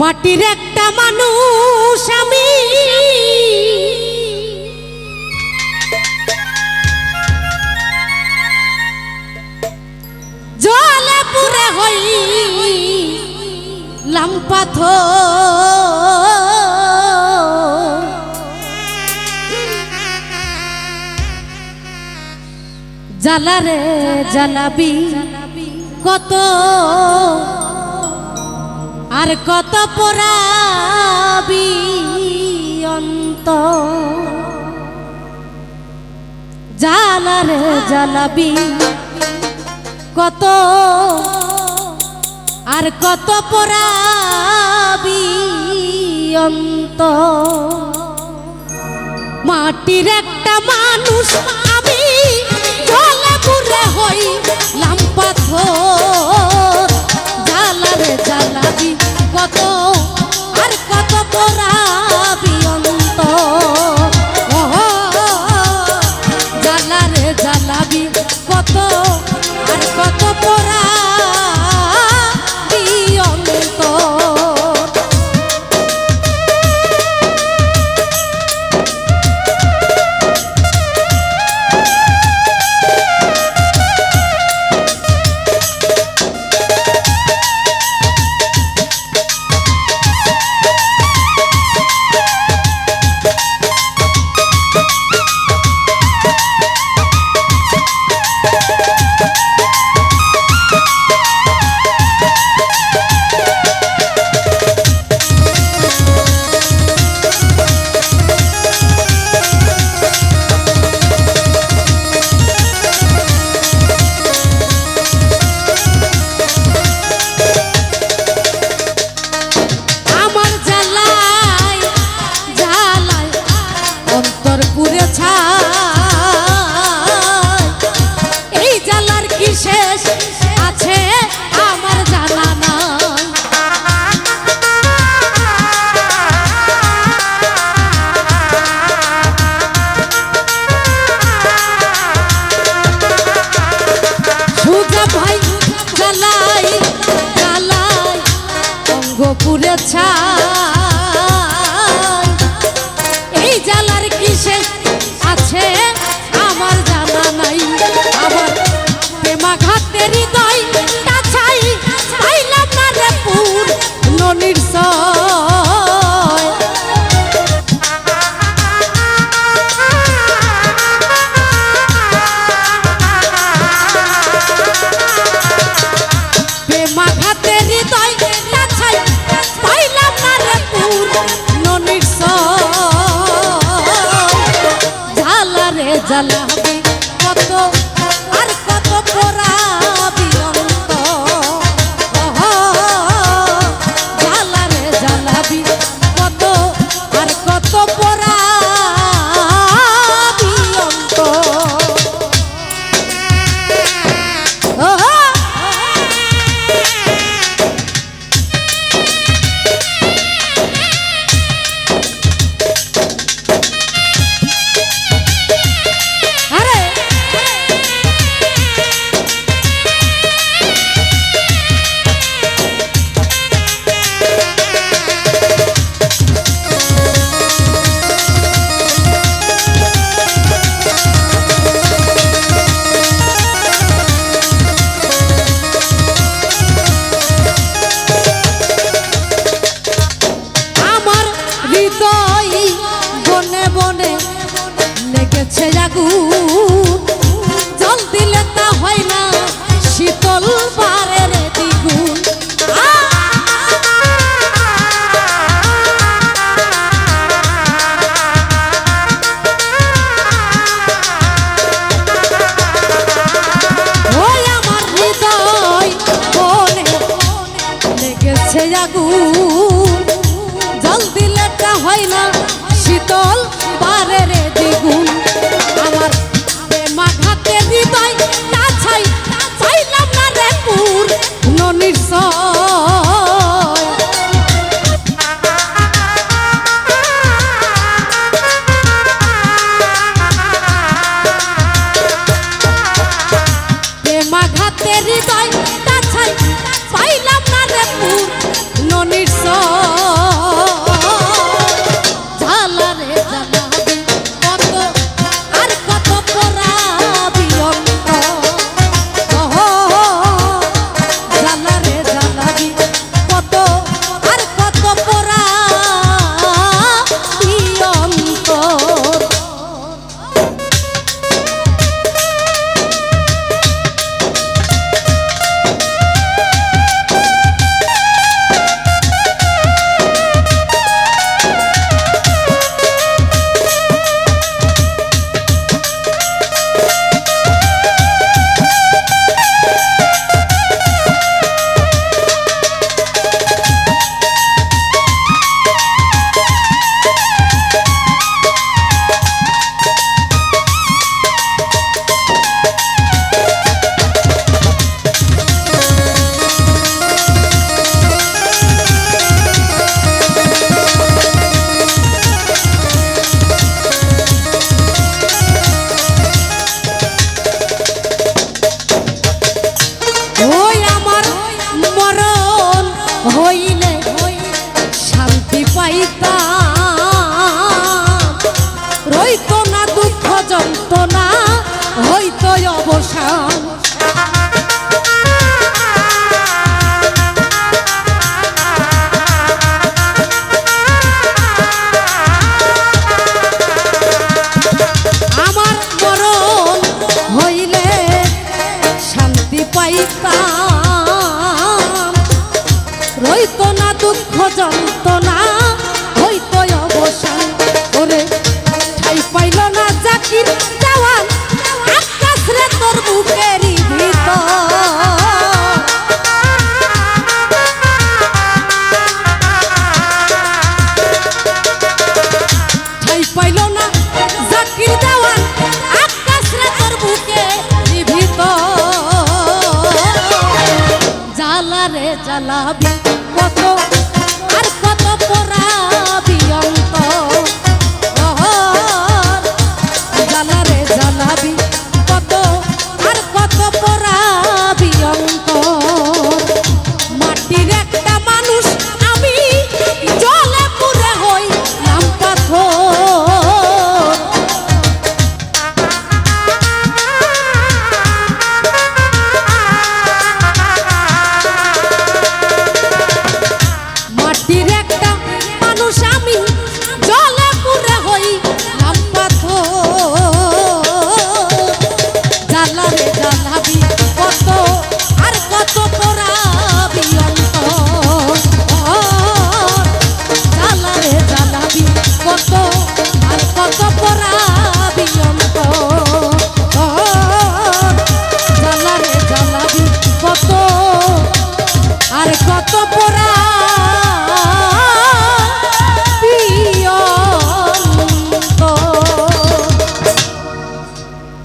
মাটির একটা মানুষ আমি। জলে পুরে হই লাম্পাথ জ্বালারে জ্বালাবি কত আর কত পরাবি অন্ত। জ্বালারে জ্বালাবি কত আর কত পরাবি অন্ত। মাটির একটা মানুষ আমি কত আর কত পরাবি জ্বালা হবে কত আর কত পোড়াবি আগুন জল দিলে তা হয় না, শীতল পারের দ্বিগুণ জল দিলে তা হয় না, শীতল পারে রে দ্বিগুণ ননির সয় পাইতা Pai.